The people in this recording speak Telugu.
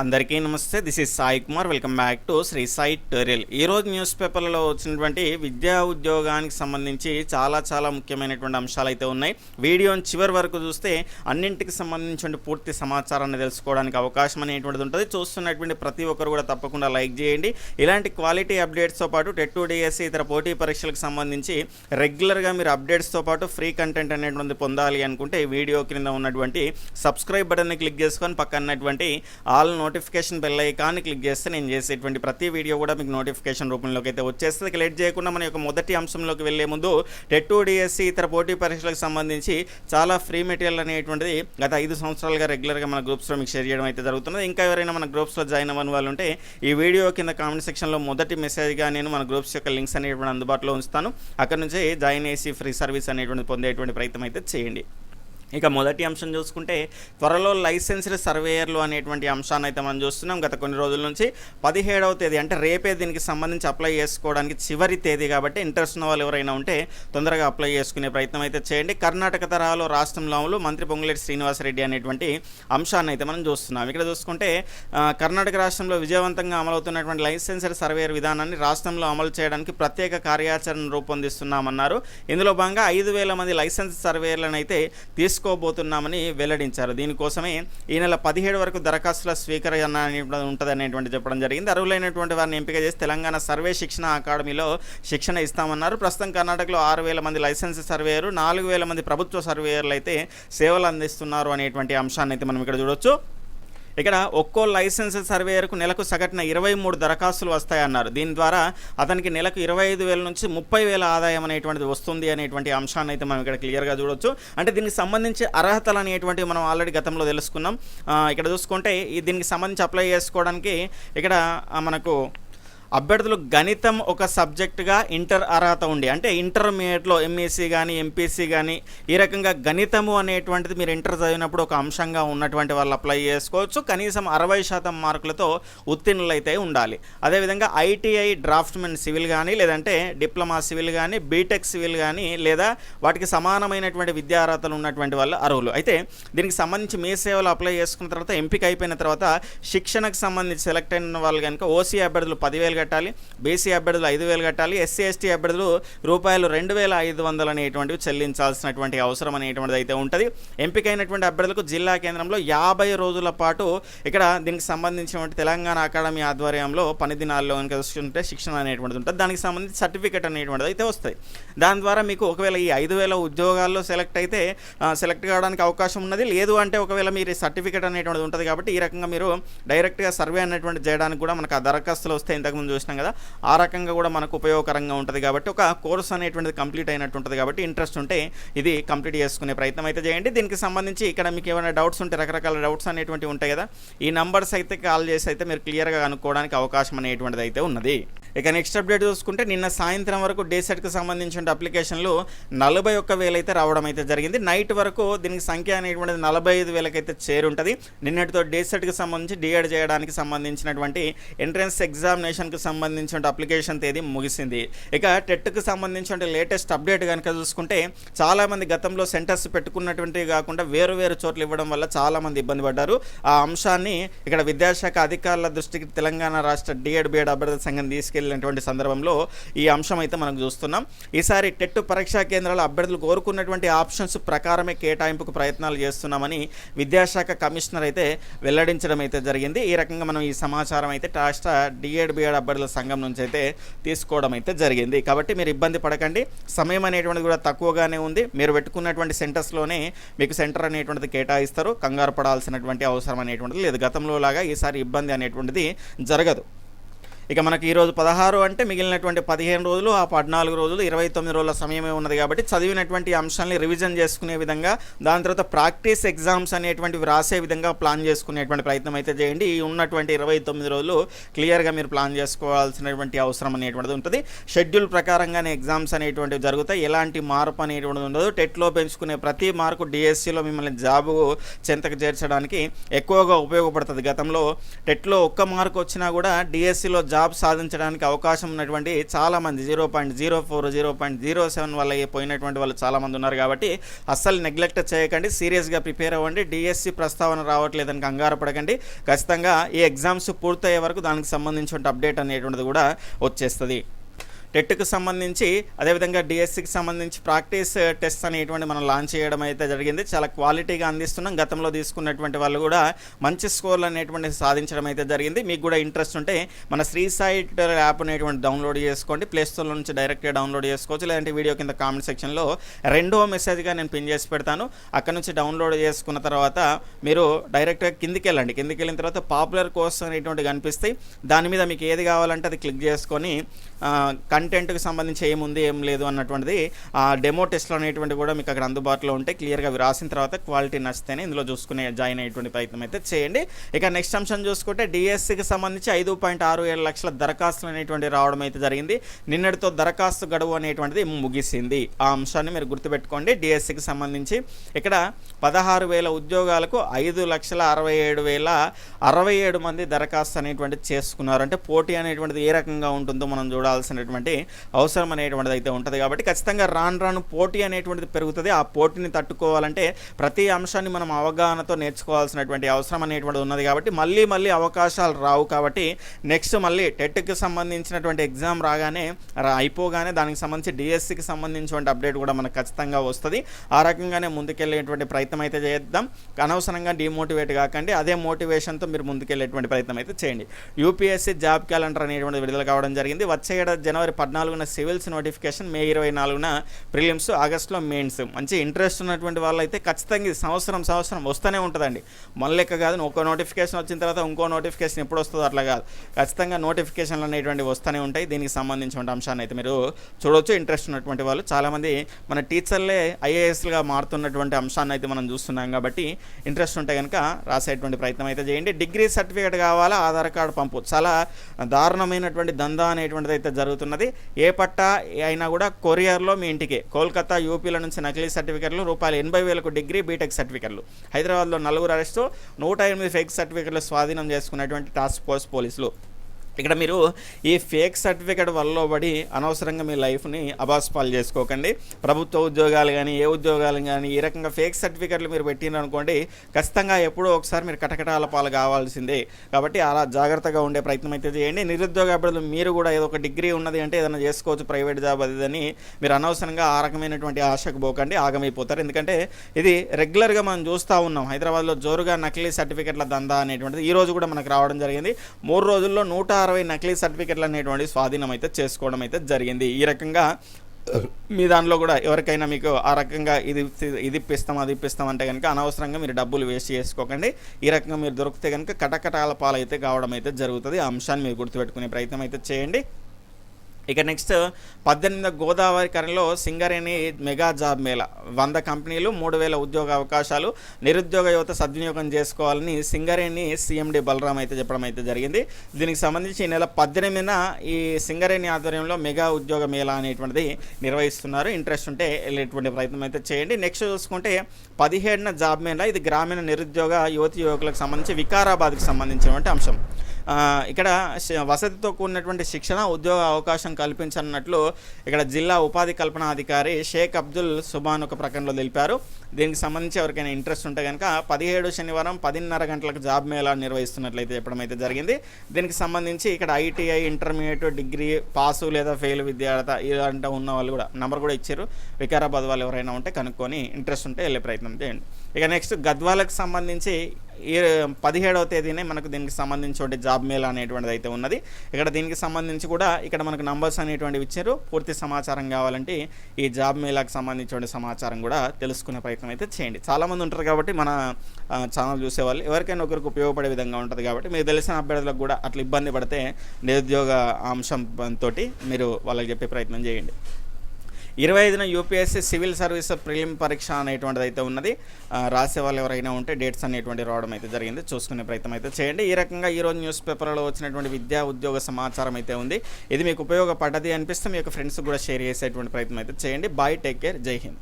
అందరికీ నమస్తే. This is Sai Kumar welcome back to Shri Sai tutorial ఈరోజు న్యూస్ పేపర్లలో వచ్చినటువంటి విద్యా ఉద్యోగానికి సంబంధించి చాలా చాలా ముఖ్యమైనటువంటి అంశాలు అయితే ఉన్నాయి. వీడియోని చివరి వరకు చూస్తే అన్నింటికి సంబంధించిన పూర్తి సమాచారాన్ని తెలుసుకోవడానికి అవకాశం అనేటువంటిది ఉంటుంది. చూస్తున్నటువంటి ప్రతి ఒక్కరు కూడా తప్పకుండా లైక్ చేయండి. ఇలాంటి క్వాలిటీ అప్డేట్స్తో పాటు టెట్ డిఎస్సి ఇతర పోటీ పరీక్షలకు సంబంధించి రెగ్యులర్గా మీరు అప్డేట్స్తో పాటు ఫ్రీ కంటెంట్ అనేటువంటిది పొందాలి అనుకుంటే వీడియో క్రింద ఉన్నటువంటి సబ్స్క్రైబ్ బటన్ని క్లిక్ చేసుకొని పక్కన ఆల్ నోట్ నోటిఫికేషన్ బెల్ ఐకాన్ని క్లిక్ చేస్తే నేను చేసేటువంటి ప్రతి వీడియో కూడా మీకు నోటిఫికేషన్ రూపంలోకి అయితే వచ్చేస్తుంది. లేట్ చేయకుండా మన యొక్క మొదటి అంశంలోకి వెళ్ళే ముందు టెట్ డిఎస్సి ఇతర పోటీ పరీక్షలకు సంబంధించి చాలా ఫ్రీ మెటీరియల్ అనేటువంటిది గత ఐదు సంవత్సరాలుగా రెగ్యులర్గా మన గ్రూప్స్లో మీకు షేర్ చేయడం అయితే జరుగుతున్నది. ఇంకా ఎవరైనా మన గ్రూప్స్లో జాయిన్ అవ్వని వాళ్ళు ఉంటే ఈ వీడియో కింద కామెంట్ సెక్షన్లో మొదటి మెసేజ్గా నేను మన గ్రూప్స్ యొక్క లింక్స్ అనేటువంటి అందుబాటులో ఉంచుతాను. అక్కడ నుంచి జాయిన్ చేసి ఫ్రీ సర్వీస్ అనేటువంటి పొందేటువంటి ప్రయత్నం అయితే చేయండి. ఇక మొదటి అంశం చూసుకుంటే త్వరలో లైసెన్స్డ్ సర్వేయర్లు అనేటువంటి అంశాన్ని అయితే మనం చూస్తున్నాం. గత కొన్ని రోజుల నుంచి పదిహేడవ తేదీ అంటే రేపే దీనికి సంబంధించి అప్లై చేసుకోవడానికి చివరి తేదీ కాబట్టి ఇంట్రెస్ట్ ఉన్న వాళ్ళు ఎవరైనా ఉంటే తొందరగా అప్లై చేసుకునే ప్రయత్నం అయితే చేయండి. కర్ణాటక తరహాలో రాష్ట్రంలో అమలు మంత్రి పొంగులేటి శ్రీనివాసరెడ్డి అనేటువంటి అంశాన్ని అయితే మనం చూస్తున్నాం. ఇక్కడ చూసుకుంటే కర్ణాటక రాష్ట్రంలో విజయవంతంగా అమలవుతున్నటువంటి లైసెన్స్డ్ సర్వేయర్ విధానాన్ని రాష్ట్రంలో అమలు చేయడానికి ప్రత్యేక కార్యాచరణ రూపొందిస్తున్నామన్నారు. ఇందులో భాగంగా ఐదు వేల మంది లైసెన్స్ సర్వేయర్లను అయితే తీసుకు తీసుకోబోతున్నామని వెల్లడించారు. దీనికోసమే ఈ నెల పదిహేడు వరకు దరఖాస్తుల స్వీకరణ అనేటువంటి ఉంటుంది అనేటువంటి చెప్పడం జరిగింది. అర్హులైనటువంటి వారిని ఎంపిక చేసి తెలంగాణ సర్వే శిక్షణ అకాడమీలో శిక్షణ ఇస్తామన్నారు. ప్రస్తుతం కర్ణాటకలో ఆరు వేల మంది లైసెన్స్ సర్వేయరు నాలుగు వేల మంది ప్రభుత్వ సర్వేయర్లు అయితే సేవలు అందిస్తున్నారు అనేటువంటి అంశాన్ని అయితే మనం ఇక్కడ చూడొచ్చు. ఇక్కడ ఒక్కో లైసెన్స్ సర్వేయర్కు నెలకు సగటున ఇరవై మూడు దరఖాస్తులు వస్తాయన్నారు. దీని ద్వారా అతనికి నెలకు ఇరవై ఐదు వేల నుంచి ముప్పై వేల ఆదాయం అనేటువంటిది వస్తుంది అనేటువంటి అంశాన్ని అయితే మనం ఇక్కడ క్లియర్గా చూడొచ్చు. అంటే దీనికి సంబంధించి అర్హతలు అనేటువంటివి మనం ఆల్రెడీ గతంలో తెలుసుకున్నాం. ఇక్కడ చూసుకుంటే ఈ దీనికి సంబంధించి అప్లై చేసుకోవడానికి ఇక్కడ మనకు అభ్యర్థులు గణితం ఒక సబ్జెక్టుగా ఇంటర్ అర్హత ఉండి అంటే ఇంటర్మీడియట్లో ఎంఈసీ కానీ ఎంపీసీ కానీ ఈ రకంగా గణితము అనేటువంటిది మీరు ఇంటర్ చదివినప్పుడు ఒక అంశంగా ఉన్నటువంటి వాళ్ళు అప్లై చేసుకోవచ్చు. కనీసం అరవై శాతం మార్కులతో ఉత్తీర్ణులైతే ఉండాలి. అదేవిధంగా ఐటీఐ డ్రాఫ్ట్మెన్ సివిల్ కానీ లేదంటే డిప్లొమా సివిల్ కానీ బీటెక్ సివిల్ కానీ లేదా వాటికి సమానమైనటువంటి విద్యా అర్హతలు ఉన్నటువంటి వాళ్ళు అర్హులు. అయితే దీనికి సంబంధించి మీ సేవలు అప్లై చేసుకున్న తర్వాత ఎంపిక అయిపోయిన తర్వాత శిక్షణకు సంబంధించి సెలెక్ట్ అయిన వాళ్ళు కనుక ఓసీ అభ్యర్థులు పదివేలు కట్టాలి బీసీ అభ్యర్థులు ఐదు వేలు కట్టాలి ఎస్సీ ఎస్టీ అభ్యర్థులు రూపాయలు రెండు వేల ఐదు వందలు అనేటువంటివి చెల్లించాల్సినటువంటి అవసరం అనేటువంటిది అయితే ఉంటుంది. ఎంపికైనటువంటి అభ్యర్థులకు జిల్లా కేంద్రంలో యాభై రోజుల పాటు ఇక్కడ దీనికి సంబంధించినటువంటి తెలంగాణ అకాడమీ ఆధ్వర్యంలో పని దినాల్లో కనుక చూసుకుంటే శిక్షణ అనేటువంటిది ఉంటుంది. దానికి సంబంధించి సర్టిఫికేట్ అనేటువంటిది అయితే వస్తాయి దాని ద్వారా మీకు ఒకవేళ ఈ ఐదు వేల ఉద్యోగాల్లో సెలెక్ట్ అయితే సెలెక్ట్ కావడానికి అవకాశం ఉన్నది. లేదు అంటే ఒకవేళ మీరు సర్టిఫికేట్ అనేటువంటిది ఉంటుంది కాబట్టి ఈ రకంగా మీరు డైరెక్ట్గా సర్వే అనేటువంటి చేయడానికి కూడా మనకు ఆ దరఖాస్తులు వస్తే ఇంతకుముందు చూసినాం కదా ఆ రకంగా కూడా మనకు ఉపయోగకరంగా ఉంటుంది కాబట్టి ఒక కోర్స్ అనేటువంటిది కంప్లీట్ అయినట్టు ఉంటుంది కాబట్టి ఇంట్రెస్ట్ ఉంటే ఇది కంప్లీట్ చేసుకునే ప్రయత్నం అయితే చేయండి. దీనికి సంబంధించి ఇక్కడ మీకు ఏమైనా డౌట్స్ ఉంటే రకరకాల డౌట్స్ అనేటువంటివి ఉంటాయి కదా ఈ నంబర్స్ అయితే కాల్ చేసి అయితే మీరు క్లియర్గా కనుక్కోవడానికి అవకాశం అనేటువంటిది అయితే ఉన్నది. ఇక నెక్స్ట్ అప్డేట్ చూసుకుంటే నిన్న సాయంత్రం వరకు డే సెట్కి సంబంధించిన అప్లికేషన్లు నలభై ఒక్క వేలు అయితే రావడం అయితే జరిగింది. నైట్ వరకు దీనికి సంఖ్య అనేటువంటిది నలభై ఐదు వేలకైతే చేరుంటుంది. నిన్నటితో డే సెట్కి సంబంధించి డిఎడ్ చేయడానికి సంబంధించినటువంటి ఎంట్రన్స్ ఎగ్జామినేషన్కి సంబంధించిన అప్లికేషన్ తేదీ ముగిసింది. ఇక టెట్కి సంబంధించిన లేటెస్ట్ అప్డేట్ కనుక చూసుకుంటే చాలామంది గతంలో సెంటర్స్ పెట్టుకున్నటువంటివి కాకుండా వేరు వేరు చోట్ల ఇవ్వడం వల్ల చాలామంది ఇబ్బంది పడ్డారు. ఆ అంశాన్ని ఇక్కడ విద్యాశాఖ అధికారుల దృష్టికి తెలంగాణ రాష్ట్ర డిఎడ్ బిఎడ్ అభ్యర్థి సంఘం తీసుకెళ్ళినటువంటి సందర్భంలో ఈ అంశం అయితే మనం చూస్తున్నాం. ఈసారి టెట్ పరీక్షా కేంద్రాల అభ్యర్థులు కోరుకున్నటువంటి ఆప్షన్స్ ప్రకారమే కేటాయింపుకు ప్రయత్నాలు చేస్తున్నామని విద్యాశాఖ కమిషనర్ అయితే వెల్లడించడం అయితే జరిగింది. ఈ రకంగా మనం ఈ సమాచారం అయితే రాష్ట్ర డిఎడ్ బిఎడ్ అభ్యర్థుల సంఘం నుంచి అయితే తీసుకోవడం అయితే జరిగింది. కాబట్టి మీరు ఇబ్బంది పడకండి. సమయం అనేటువంటిది కూడా తక్కువగానే ఉంది. మీరు పెట్టుకున్నటువంటి సెంటర్స్లోనే మీకు సెంటర్ అనేటువంటిది కేటాయిస్తారు. కంగారు పడాల్సినటువంటి అవసరం అనేటువంటిది లేదు. గతంలో లాగా ఈసారి ఇబ్బంది అనేటువంటిది జరగదు. ఇక మనకి ఈరోజు పదహారు అంటే మిగిలినటువంటి పదిహేను రోజులు ఆ పద్నాలుగు రోజులు ఇరవై తొమ్మిది రోజుల సమయమే ఉన్నది కాబట్టి చదివినటువంటి అంశాలని రివిజన్ చేసుకునే విధంగా దాని తర్వాత ప్రాక్టీస్ ఎగ్జామ్స్ అనేటువంటివి రాసే విధంగా ప్లాన్ చేసుకునేటువంటి ప్రయత్నం అయితే చేయండి. ఈ ఉన్నటువంటి ఇరవై తొమ్మిది రోజులు క్లియర్గా మీరు ప్లాన్ చేసుకోవాల్సినటువంటి అవసరం అనేటువంటిది ఉంటుంది. షెడ్యూల్ ప్రకారంగానే ఎగ్జామ్స్ అనేటువంటివి జరుగుతాయి. ఎలాంటి మార్పు అనేటువంటిది ఉండదు. టెట్లో పెంచుకునే ప్రతి మార్కు డిఎస్సిలో మిమ్మల్ని జాబు చెంతకు చేర్చడానికి ఎక్కువగా ఉపయోగపడుతుంది. గతంలో టెట్లో ఒక్క మార్కు వచ్చినా కూడా డిఎస్సిలో జాబ్ జాబ్ సాధించడానికి అవకాశం ఉన్నటువంటి చాలామంది zero point zero four zero point zero seven వల్ల పోయినటువంటి వాళ్ళు చాలామంది ఉన్నారు కాబట్టి అస్సలు నెగ్లెక్ట్ చేయకండి సీరియస్గా ప్రిపేర్ అవ్వండి డిఎస్సి ప్రస్తావన రావట్లేదని కంగారు పడకండి. ఖచ్చితంగా ఈ ఎగ్జామ్స్ పూర్తయ్యే వరకు దానికి సంబంధించిన అప్డేట్ అనేటువంటిది కూడా వచ్చేస్తుంది. టెట్కు సంబంధించి అదేవిధంగా డిఎస్సికి సంబంధించి ప్రాక్టీస్ టెస్ట్ అనేటువంటి మనం లాంచ్ చేయడం అయితే జరిగింది. చాలా క్వాలిటీగా అందిస్తున్నాం. గతంలో తీసుకున్నటువంటి వాళ్ళు కూడా మంచి స్కోర్లు అనేటువంటి సాధించడం అయితే జరిగింది. మీకు కూడా ఇంట్రెస్ట్ ఉంటే మన శ్రీ సైట్ యాప్ అనేటువంటి డౌన్లోడ్ చేసుకోండి. ప్లేస్టోర్ నుంచి డైరెక్ట్గా డౌన్లోడ్ చేసుకోవచ్చు. లేదంటే వీడియో కింద కామెంట్ సెక్షన్లో రెండో మెసేజ్గా నేను పిన్ చేసి పెడతాను. అక్కడ నుంచి డౌన్లోడ్ చేసుకున్న తర్వాత మీరు డైరెక్ట్గా కిందికి వెళ్ళండి. కిందికి వెళ్ళిన తర్వాత పాపులర్ కోర్స్ అనేటువంటి కనిపిస్తాయి దాని మీద మీకు ఏది కావాలంటే అది క్లిక్ చేసుకొని కంటెంట్కి సంబంధించి ఏముంది ఏం లేదు అన్నటువంటిది ఆ డెమో టెస్ట్లు అనేటువంటి కూడా మీకు అక్కడ అందుబాటులో ఉంటే క్లియర్గా రాసిన తర్వాత క్వాలిటీ నచ్చితేనే ఇందులో చూసుకునే జాయిన్ అయ్యేటువంటి ప్రయత్నం అయితే చేయండి. ఇక నెక్స్ట్ అంశం చూసుకుంటే డిఎస్సికి సంబంధించి ఐదు పాయింట్ ఆరు ఏడు లక్షల దరఖాస్తులు అనేటువంటి రావడం అయితే జరిగింది. నిన్నటితో దరఖాస్తు గడువు అనేటువంటిది ముగిసింది. ఆ అంశాన్ని మీరు గుర్తుపెట్టుకోండి. డిఎస్సికి సంబంధించి ఇక్కడ పదహారు వేల ఉద్యోగాలకు ఐదు లక్షల అరవై ఏడు వేల అరవై ఏడు మంది దరఖాస్తు అనేటువంటిది చేసుకున్నారు. అంటే పోటీ అనేటువంటిది ఏ రకంగా ఉంటుందో మనం చూడాల్సినటువంటి అవసరం అనేటువంటిది అయితే ఉంటుంది కాబట్టి ఖచ్చితంగా రాను రాను పోటీ అనేటువంటిది పెరుగుతుంది. ఆ పోటీని తట్టుకోవాలంటే ప్రతి అంశాన్ని మనం అవగాహనతో నేర్చుకోవాల్సినటువంటి అవసరం అనేటువంటిది ఉన్నది కాబట్టి మళ్ళీ మళ్ళీ అవకాశాలు రావు కాబట్టి నెక్స్ట్ మళ్ళీ టెట్కి సంబంధించినటువంటి ఎగ్జామ్ రాగానే రా- అయిపోగానే దానికి సంబంధించి డిఎస్సికి సంబంధించినటువంటి అప్డేట్ కూడా మనకు ఖచ్చితంగా వస్తుంది. ఆ రకంగానే ముందుకెళ్ళేటువంటి ప్రయత్నం అయితే చేద్దాం. అనవసరంగా డిమోటివేట్ కాకండి. అదే మోటివేషన్తో మీరు ముందుకెళ్ళేటువంటి ప్రయత్నం అయితే చేయండి. యూపీఎస్సీ జాబ్ క్యాలెండర్ అనేటువంటి విడుదల కావడం జరిగింది. వచ్చే ఏడాది జనవరి పద్నాలుగున సివిల్స్ నోటిఫికేషన్ మే ఇరవై నాలుగున ప్రిలిమ్స్ ఆగస్టులో మెయిన్స్. మంచి ఇంట్రెస్ట్ ఉన్నటువంటి వాళ్ళైతే ఖచ్చితంగా ఇది సంవత్సరం సంవత్సరం వస్తూనే ఉంటుందండి. మన లెక్క కాదు ఒక నోటిఫికేషన్ వచ్చిన తర్వాత ఇంకో నోటిఫికేషన్ ఎప్పుడు వస్తుందో అట్లా కాదు. ఖచ్చితంగా నోటిఫికేషన్లు అనేటువంటి వస్తూనే ఉంటాయి. దీనికి సంబంధించిన అంశాన్ని అయితే మీరు చూడవచ్చు ఇంట్రెస్ట్ ఉన్నటువంటి వాళ్ళు చాలామంది మన టీచర్లే ఐఏఎస్లుగా మారుతున్నటువంటి అంశాన్ని అయితే మనం చూస్తున్నాం కాబట్టి ఇంట్రెస్ట్ ఉంటే కనుక రాసేటువంటి ప్రయత్నం అయితే చేయండి. డిగ్రీ సర్టిఫికేట్ కావాలా? ఆధార్ కార్డు పంపు చాలా దారుణమైనటువంటి దందా అనేటువంటిది అయితే జరుగుతున్నది. ఏ పట్టా అయినా కూడా కొరియర్లో మీ ఇంటికి. కోల్కతా యూపీల నుంచి నకిలీ సర్టిఫికెట్లు రూపాయలు ఎనభై వేలకు డిగ్రీ బీటెక్ సర్టిఫికెట్లు. హైదరాబాద్లో నలుగురు అరెస్టు నూట ఎనిమిది ఫేక్ సర్టిఫికెట్లు స్వాధీనం చేసుకున్నటువంటి టాస్క్ ఫోర్స్ పోలీసులు. ఇక్కడ మీరు ఈ ఫేక్ సర్టిఫికేట్ వల్ల పడి అనవసరంగా మీ లైఫ్ని అబాస్పాలు చేసుకోకండి. ప్రభుత్వ ఉద్యోగాలు కానీ ఏ ఉద్యోగాలు కానీ ఈ రకంగా ఫేక్ సర్టిఫికెట్లు మీరు పెట్టిననుకోండి ఖచ్చితంగా ఎప్పుడో ఒకసారి మీరు కటకటాల పాలు కావాల్సిందే. కాబట్టి అలా జాగ్రత్తగా ఉండే ప్రయత్నం అయితే చేయండి. నిరుద్యోగ అభ్యర్థులు మీరు కూడా ఏదో ఒక డిగ్రీ ఉన్నది అంటే ఏదైనా చేసుకోవచ్చు ప్రైవేట్ జాబ్ అదిదని మీరు అనవసరంగా ఆ రకమైనటువంటి ఆశకు పోకండి ఆగమైపోతారు. ఎందుకంటే ఇది రెగ్యులర్గా మనం చూస్తూ ఉన్నాం. హైదరాబాద్లో జోరుగా నకిలీ సర్టిఫికెట్ల దందా అనేటువంటిది ఈ రోజు కూడా మనకు రావడం జరిగింది. మూడు రోజుల్లో నూట అరవై నకిలీ సర్టిఫికెట్లు అనేటువంటి స్వాధీనం అయితే చేసుకోవడం అయితే జరిగింది. ఈ రకంగా మీ దానిలో కూడా ఎవరికైనా మీకు ఆ రకంగా ఇది ఇది ఇప్పిస్తాం అది ఇప్పిస్తాం అంటే కనుక అనవసరంగా మీరు డబ్బులు వేస్ట్ చేసుకోకండి. ఈ రకంగా మీరు దొరికితే కనుక కటకటాల పాలైతే కావడం అయితే జరుగుతుంది. ఆ అంశాన్ని మీరు గుర్తుపెట్టుకునే ప్రయత్నం అయితే చేయండి. ఇక నెక్స్ట్ పద్దెనిమిది గోదావరి కరంలో సింగరేణి మెగా జాబ్ మేళ. వంద కంపెనీలు మూడు వేల ఉద్యోగ అవకాశాలు నిరుద్యోగ యువత సద్వినియోగం చేసుకోవాలని సింగరేణి సీఎండి బలరాం అయితే చెప్పడం అయితే జరిగింది. దీనికి సంబంధించి ఈ నెల పద్దెనిమిదిన ఈ సింగరేణి ఆధ్వర్యంలో మెగా ఉద్యోగ మేళ అనేటువంటిది నిర్వహిస్తున్నారు. ఇంట్రెస్ట్ ఉంటే వెళ్ళేటువంటి ప్రయత్నం అయితే చేయండి. నెక్స్ట్ చూసుకుంటే పదిహేడున జాబ్ మేళా ఇది గ్రామీణ నిరుద్యోగ యువతి యువకులకు సంబంధించి వికారాబాద్కి సంబంధించినటువంటి అంశం. ఇక్కడ వసతితో కూడినటువంటి శిక్షణ ఉద్యోగ అవకాశం కల్పించనున్నట్లు ఇక్కడ జిల్లా ఉపాధి కల్పన అధికారి షేక్ అబ్దుల్ సుబాన్ ఒక ప్రకటనలో తెలిపారు. దీనికి సంబంధించి ఎవరికైనా ఇంట్రెస్ట్ ఉంటే కనుక పదిహేడు శనివారం పదిన్నర గంటలకు జాబ్ మేళా నిర్వహిస్తున్నట్లయితే చెప్పడం అయితే జరిగింది. దీనికి సంబంధించి ఇక్కడ ఐటీఐ ఇంటర్మీడియట్ డిగ్రీ పాసు లేదా ఫెయిల్ విద్యార్థి ఇలాంటి ఉన్న వాళ్ళు కూడా నెంబర్ కూడా ఇచ్చారు. వికారాబాద్ వాళ్ళు ఎవరైనా ఉంటే కనుక్కొని ఇంట్రెస్ట్ ఉంటే వెళ్ళే ప్రయత్నం చేయండి. ఇక నెక్స్ట్ గద్వాలకు సంబంధించి ఈ పదిహేడవ తేదీనే మనకు దీనికి సంబంధించి జాబ్ మేళ అనేటువంటిది అయితే ఉన్నది. ఇక్కడ దీనికి సంబంధించి కూడా ఇక్కడ మనకు నంబర్స్ అనేటువంటివి ఇచ్చారు. పూర్తి సమాచారం కావాలంటే ఈ జాబ్ మేళాకు సంబంధించిన సమాచారం కూడా తెలుసుకునే ప్రయత్నం అయితే చేయండి. చాలామంది ఉంటారు కాబట్టి మన ఛానల్ చూసేవాళ్ళు. ఎవరికైనా ఒకరికి ఉపయోగపడే విధంగా ఉంటుంది కాబట్టి మీకు తెలిసిన అభ్యర్థులకు కూడా అట్లా ఇబ్బంది పడితే నిరుద్యోగ అంశంతో మీరు వాళ్ళకి చెప్పే ప్రయత్నం చేయండి. ఇరవై ఐదున యూపీఎస్సీ సివిల్ సర్వీస్ ప్రిలిమ్ పరీక్ష అనేటువంటిది అయితే ఉన్నది. రాసే వాళ్ళు ఎవరైనా ఉంటే డేట్స్ అనేటువంటి రావడం అయితే జరిగింది. చూసుకునే ప్రయత్నం అయితే చేయండి. ఈ రకంగా ఈరోజు న్యూస్ పేపర్లో వచ్చినటువంటి విద్యా ఉద్యోగ సమాచారం అయితే ఉంది. ఇది మీకు ఉపయోగపడ్డది అనిపిస్తే మీ యొక్క ఫ్రెండ్స్ కూడా షేర్ చేసేటువంటి ప్రయత్నం అయితే చేయండి. Bye take care. Jai Hind.